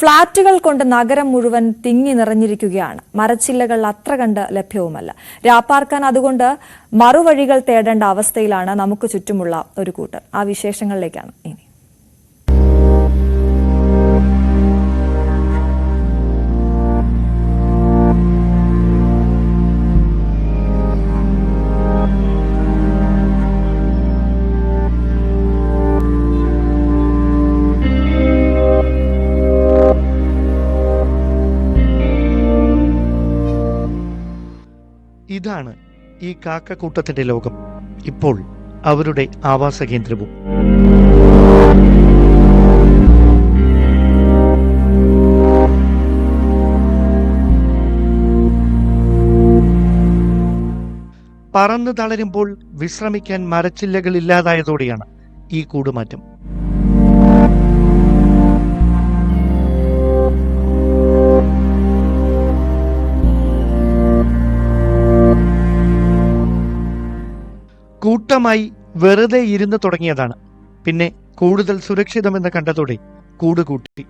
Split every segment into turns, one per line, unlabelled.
ഫ്ളാറ്റുകൾ കൊണ്ട് നഗരം മുഴുവൻ തിങ്ങി നിറഞ്ഞിരിക്കുകയാണ്. മരച്ചില്ലകൾ അത്ര കണ്ട് ലഭ്യവുമല്ല. രാപ്പാർക്കാൻ അതുകൊണ്ട് മറുവഴികൾ തേടേണ്ട അവസ്ഥയിലാണ് നമുക്ക് ചുറ്റുമുള്ള ഒരു കൂട്ടർ. ആ വിശേഷങ്ങളിലേക്കാണ് ഇനി.
ഇതാണ് ഈ കാക്കക്കൂട്ടത്തിന്റെ ലോകം. ഇപ്പോൾ അവരുടെ ആവാസ കേന്ദ്രവും. പറന്നു തളരുമ്പോൾ വിശ്രമിക്കാൻ മരച്ചില്ലകൾ ഇല്ലാതായതോടെയാണ് ഈ കൂടുമാറ്റം. കൂട്ടമായി വെറുതെ ഇരുന്ന് തുടങ്ങിയതാണ്. പിന്നെ കൂടുതൽ സുരക്ഷിതമെന്ന് കണ്ടതോടെ കൂട് കൂട്ടി.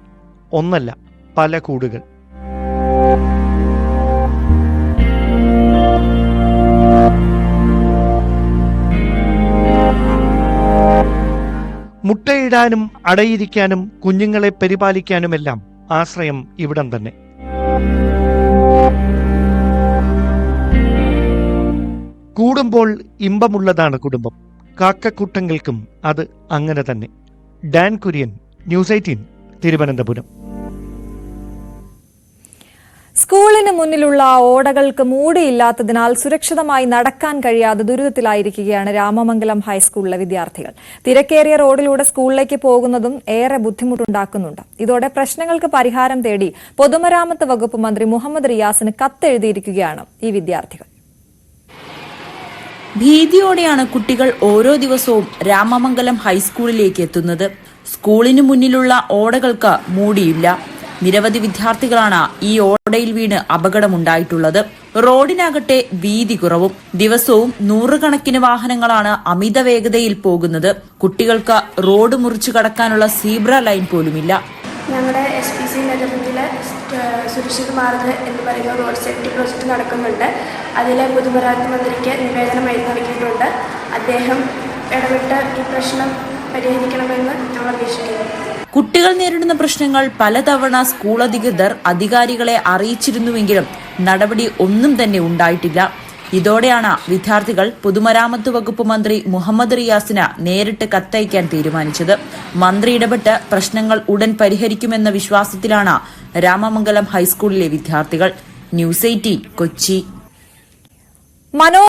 ഒന്നല്ല പല കൂടുകൾ. മുട്ടയിടാനും അടയിരിക്കാനും കുഞ്ഞുങ്ങളെ പരിപാലിക്കാനുമെല്ലാം ആശ്രയം ഇവിടം തന്നെ. കൂടുമ്പോൾ ഇമ്പമുള്ളതാണ് കുടുംബം. കാക്കക്കൂട്ടങ്ങൾക്കും അത് അങ്ങനെ തന്നെ. Dan Kurian news eighteen Thiruvananthapuram.
സ്കൂളിന് മുന്നിലുള്ള ഓടകൾക്ക് മൂടിയില്ലാത്തതിനാൽ സുരക്ഷിതമായി നടക്കാൻ കഴിയാതെ ദുരിതത്തിലായിരിക്കുകയാണ് രാമമംഗലം ഹൈസ്കൂളിലെ വിദ്യാർത്ഥികൾ. തിരക്കേറിയ റോഡിലൂടെ സ്കൂളിലേക്ക് പോകുന്നതും ഏറെ ബുദ്ധിമുട്ടുണ്ടാക്കുന്നുണ്ട്. ഇതോടെ പ്രശ്നങ്ങൾക്ക് പരിഹാരം തേടി പൊതുമരാമത്ത് വകുപ്പ് മന്ത്രി മുഹമ്മദ് റിയാസിന് കത്തെഴുതിയിരിക്കുകയാണ് ഈ വിദ്യാർത്ഥികൾ.
ഭീതിയോടെയാണ് കുട്ടികൾ ഓരോ ദിവസവും രാമമംഗലം ഹൈസ്കൂളിലേക്ക് എത്തുന്നത്. സ്കൂളിന് മുന്നിലുള്ള ഓടകൾക്ക് മൂടിയില്ല. നിരവധി വിദ്യാർത്ഥികളാണ് ഈ ഓടയിൽ വീണ് അപകടമുണ്ടായിട്ടുള്ളത്. റോഡിനാകട്ടെ വീതി കുറവും. ദിവസവും നൂറുകണക്കിന് വാഹനങ്ങളാണ് അമിത വേഗതയിൽ പോകുന്നത്. കുട്ടികൾക്ക് റോഡ് മുറിച്ചു കടക്കാനുള്ള സീബ്ര ലൈൻ പോലുമില്ല.
ഞങ്ങളുടെ എസ് പി സി നഗരത്തിൽ സുരക്ഷിത മാർഗ് എന്ന് പറയുന്ന റോഡ് സേഫ്റ്റി പ്രോജക്റ്റ് നടക്കുന്നുണ്ട്. അതിലെ പൊതുമരാമത്ത് മന്ത്രിക്ക് നിവേദനം എഴുതി നൽകിയിട്ടുണ്ട് അദ്ദേഹം ഇടപെട്ട് ഈ പ്രശ്നം പരിഹരിക്കണമെന്ന് ഞങ്ങൾ അപേക്ഷിക്കുന്നു.
കുട്ടികൾ നേരിടുന്ന പ്രശ്നങ്ങൾ പലതവണ സ്കൂൾ അധികൃതർ അധികാരികളെ അറിയിച്ചിരുന്നുവെങ്കിലും നടപടി ഒന്നും തന്നെ ഉണ്ടായിട്ടില്ല. ഇതോടെയാണ് വിദ്യാർത്ഥികൾ പൊതുമരാമത്ത് വകുപ്പ് മന്ത്രി മുഹമ്മദ് റിയാസിന് നേരിട്ട് കത്തയക്കാൻ തീരുമാനിച്ചത്. മന്ത്രി ഇടപെട്ട് പ്രശ്നങ്ങൾ ഉടൻ പരിഹരിക്കുമെന്ന വിശ്വാസത്തിലാണ് രാമമംഗലം ഹൈസ്കൂളിലെ വിദ്യാർത്ഥികൾ. News eighteen Kochi.
മനോ